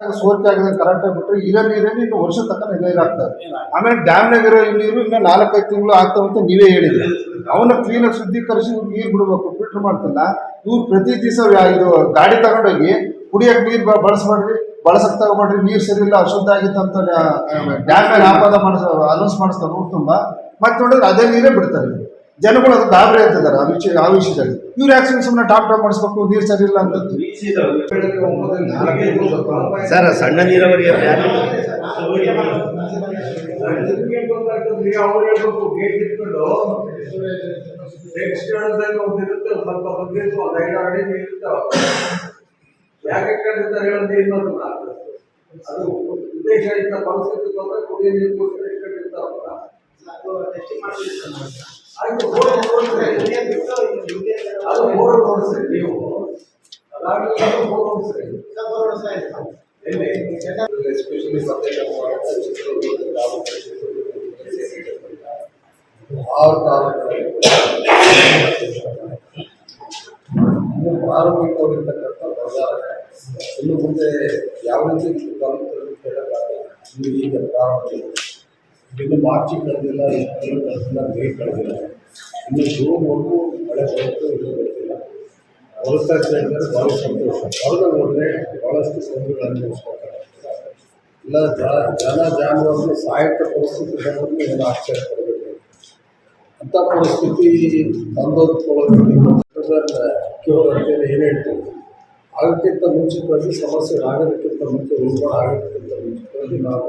ಸೋರಿಕೆ ಆಗಿದೆ ಕರೆಂಟ್ ಬಿಟ್ಟರೆ ಇರೋ ನೀರಲ್ಲಿ ಇನ್ನು ವರ್ಷ ತನಕ ನೀರಾಗ್ತದೆ ಆಮೇಲೆ ಡ್ಯಾಮ್ನಾಗ ಇರೋ ನೀರು ಇನ್ನು ನಾಲ್ಕೈದು ತಿಂಗಳು ಆಗ್ತಾವಂತ ನೀವೇ ಹೇಳಿದ್ರಿ. ಅವನ್ನ ಕ್ಲೀನಾಗಿ ಶುದ್ಧೀಕರಿಸಿ ನೀರು ಬಿಡಬೇಕು ಫಿಲ್ಟರ್ ಮಾಡ್ತಲ್ಲ. ಇವ್ರು ಪ್ರತಿ ದಿವಸ ಇದು ಗಾಡಿ ತಗೊಂಡೋಗಿ ಕುಡಿಯಕ್ಕೆ ನೀರು ಬಳಸ್ಬೇಡ್ರಿ ಬಳಸಕ್ ತಗೊಬೇಡ್ರಿ ನೀರು ಸರಿ ಇಲ್ಲ, ಅಶುದ್ಧ ಆಗಿತ್ತು ಅಂತ ಡ್ಯಾಮ್ ಮೇಲೆ ಆಪಾದ ಮಾಡಿಸ್ ಅನೌನ್ಸ್ ಮಾಡಿಸ್ತಾರೆ ಊರು ತುಂಬ. ಮತ್ತೆ ನೋಡಿದ್ರೆ ಅದೇ ನೀರೇ ಬಿಡ್ತಾರೆ. ಜನಗಳು ಅದು ಗಾಬರಿ ಅಂತಿದ್ದಾರೆ ಆ ವಿಷಯ ಆ ವಿಷಯದಲ್ಲಿ ಇವ್ರು ಯಾಕೆ ಸುಮ್ಮನೆ ಟಾಪ್ ಟಾಪ್ ಮಾಡಿಸ್ಬೇಕು ನೀರು ಸರಿ ಇಲ್ಲ ಅಂತ ಸರ್ ಸಣ್ಣ ನೀರಾವರಿ ಯಾಕೆ ಅದು ಉದ್ದೇಶ ಇಂಥ ಪರಿಸ್ಥಿತಿ ಬಂದ್ರೆ ನೀರು ನೀರಿಗೋಸ್ಕರ ಇಟ್ಕೊಂಡಿರ್ತಾವಲ್ಲ ಆಯ್ತು ಬೋರ್ ನೋಡ್ರಿ ಅದು ಬೋರ್ ನೋಡ್ರಿ ನೀವು ಅದಾಗಲಿ ಬೋರ್ ನೋಡ್ರಿ ಎಲ್ಲಿ ಎಸ್ಪೆಷಲಿ ಆರು ತಾಲೂಕು ಪ್ರಾರಂಭಿಕವಾಗಿರ್ತಕ್ಕಂಥ ಬಜಾರ ಇನ್ನು ಮುಂದೆ ಯಾವ ರೀತಿ ಬರುತ್ತದೆ ಹೇಳಕ್ಕಾಗಲ್ಲ ಇನ್ನು ಈಗ ಪ್ರಾರಂಭ ಇನ್ನು ಮಾರ್ಚ್ ಕಳೆದಿಲ್ಲ ಮೇ ಕಳೆದಿಲ್ಲ. ಇನ್ನು ಜೂನ್ವರೆಗೂ ಮಳೆ ಬರುತ್ತೆ ಇದು ಗೊತ್ತಿಲ್ಲ. ಬರುತ್ತಾ ಇದೆ ಅಂದರೆ ಭಾಳ ಸಂತೋಷ. ಹೊರಗೆ ಹೋದರೆ ಭಾಳಷ್ಟು ಸಮಯಗಳು ಅನುಭವಿಸ್ಕೊಳ್ತಾರೆ. ಇಲ್ಲ, ಜನ ಜಾನುವಾರು ಸಾಯಕ ಪರಿಸ್ಥಿತಿ ಬಂದರೂ ಏನು ಆಶ್ಚರ್ಯ ಪಡಬೇಕು ಅಂಥ ಪರಿಸ್ಥಿತಿ ತಂದೊಂದ್ಕೊಳ್ಳೋದಕ್ಕೆ ಅಂತೇಳಿ ಏನು ಹೇಳ್ತೀವಿ ಆಗಕ್ಕಿಂತ ಮುಂಚಿತವಾಗಿ ಸಮಸ್ಯೆ ಆಗೋದಕ್ಕಿಂತ ಮುಂಚೆ ರೂಪ ಆಗೋದಕ್ಕಿಂತ ಮುಂಚಿತವಾಗಿ ನಾವು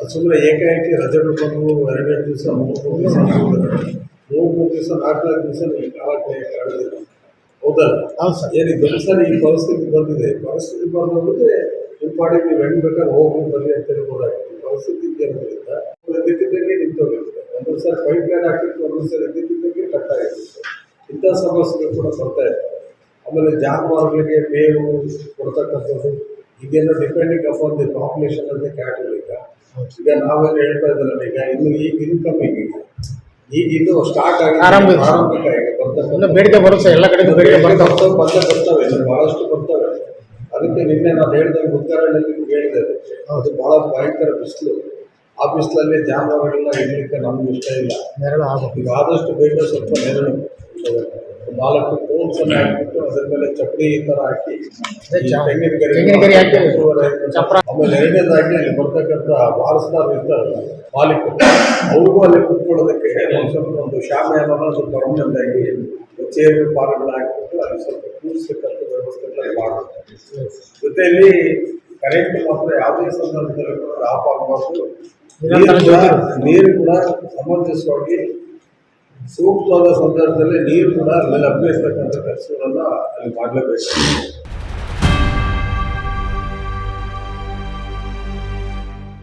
ಸುಮ್ಮನೆ ಏಕಾಏಕಿ ರಜೆಗಳು ಬಂದು ಎರಡೆರಡು ದಿವಸ ಮೂರು ಮೂರು ದಿವಸ ಮೂರು ಮೂರು ದಿವಸ ನಾಲ್ಕು ನಾಲ್ಕು ದಿವಸ ನಿಮಗೆ ಕಾಲಕ್ಕೆ ಕಾಡೋದಿಲ್ಲ ಹೌದಲ್ಲ? ಹಾಂ ಸರ್. ಏನಿದೆ ಸರ್ ಈ ಪರಿಸ್ಥಿತಿ ಬಂದಿದೆ? ಪರಿಸ್ಥಿತಿ ಬಂದ್ರೆ ನಿಮ್ಮ ಪಾಡಿಗೆ ನೀವು ಹೆಣ್ಣು ಬೇಕಾದ್ರೆ ಹೋಗಿ ಬರಲಿ ಅಂತ ಹೇಳ್ಬೋದಾಗಿತ್ತು ಪರಿಸ್ಥಿತಿ ಇರೋದ್ರಿಂದ ಇದ್ದಕ್ಕಿದ್ದಂಗೆ ನಿಂತೋಗಿರುತ್ತೆ. ಒಂದೊಂದು ಸಲ ಪೈಪ್ ಲೈನ್ ಹಾಕಿತ್ತು ಒಂದೊಂದು ಸಲ ಇದ್ದಕ್ಕಿದ್ದಂಗೆ ಕಟ್ ಆಗಿರುತ್ತೆ. ಇಂಥ ಸಮಸ್ಯೆಗಳು ಕೂಡ ಬರ್ತಾ ಇರ್ತವೆ ಆಮೇಲೆ ಜಾನುವಾರುಗಳಿಗೆ ಮೇವು ಕೊಡ್ತಕ್ಕಂಥದ್ದು ಇದೆಲ್ಲ ಡಿಪೆಂಡಿಂಗ್ ಅಪಾನ್ ದಿ ಪಾಪ್ಯುಲೇಷನ್ ಅಂತ ಕ್ಯಾಟಲ್ ಈಗ ನಾವೆಲ್ಲ ನಾವೇನು ಹೇಳ್ತಾ ಇದ್ದಾರಲ್ಲ ಈಗ ಇನ್ನು ಈಗ ಇನ್ಕಮಿಂಗ್ ಈಗ ಈಗ ಇನ್ನು ಸ್ಟಾರ್ಟ್ ಆಗಿ ಆರಂಭ ಆರಂಭಿಕ ಈಗ ಬೇಡಿಕೆ ಬರುತ್ತೆ ಎಲ್ಲ ಕಡೆ ಬೇಡಿಕೆ ಬರ್ತಾವೆ. ಬರ್ತವೆ ಬಂದೇ ಬರ್ತವೆ ಬಹಳಷ್ಟು ಬರ್ತವೆ. ಅದಕ್ಕೆ ನಿನ್ನೆ ನಾನು ಹೇಳಿದಾಗ ಉದ್ಘಾಟನೆಯಲ್ಲಿ ನಿಮ್ಗೆ ಹೇಳಿದೆ. ಅದು ಬಹಳ ಭಯಂಕರ ಬಿಸಿಲು. ಆ ಬಿಸಿಲಲ್ಲಿ ಜಾನುವಾರುಗಳನ್ನ ಇಡ್ಲಿಕ್ಕೆ ನಮ್ಗೆ ಇಷ್ಟ ಇಲ್ಲ. ನೆರಳು ಆಗಬೇಕು ಈಗ ಆದಷ್ಟು ಬೇಗ ಸ್ವಲ್ಪ ನೆರಳು. ನಾಲ್ಕು ಕೋನ್ಸ್ ಹಾಕಿಬಿಟ್ಟು ಅದ್ರ ಮೇಲೆ ಚಪ್ಪಡಿ ಈ ಥರ ಹಾಕಿ ತೆಂಗಿನ ಗರಿ. ಆಮೇಲೆ ಎರಡನೇದಾಗಿ ಅಲ್ಲಿ ಬರ್ತಕ್ಕಂಥ ವಾರಸ್ದಾರ್ ಇರ್ತಾರೆ ಮಾಲೀಕರು. ಅವ್ರಿಗೂ ಅಲ್ಲಿ ಕುತ್ಕೊಳ್ಳೋದಕ್ಕೆ ಒಂದು ಸ್ವಲ್ಪ ಒಂದು ಶಾಮಿಯಾನ ಸ್ವಲ್ಪ ಆಗಿ ಚೇರ್ ಪಾರ್ಗಳು ಹಾಕಿಬಿಟ್ಟು ಅಲ್ಲಿ ಸ್ವಲ್ಪ ಕೂರಿಸ್ತಕ್ಕಂಥ ವ್ಯವಸ್ಥೆಗಳನ್ನ ಮಾಡಬೇಕು ಜೊತೆಯಲ್ಲಿ ಕರೆಂಟ್ ಮಾತ್ರ ಯಾವುದೇ ಸಂದರ್ಭದಲ್ಲಿ ಕೂಡ ಆಫ್ ಆಗಬಾರ್ದು. ನೀರು ಕೂಡ ಸಮಂಜಸವಾಗಿ ಸೂಕ್ತವಾದ ಸಂದರ್ಭದಲ್ಲಿ ನೀರು ಕೂಡ ಅಲ್ಲಿ ಲಭ್ಯ ಇರ್ತಕ್ಕಂಥ ಕೆಲಸಗಳನ್ನ ಅಲ್ಲಿ ಮಾಡಲೇಬೇಕು.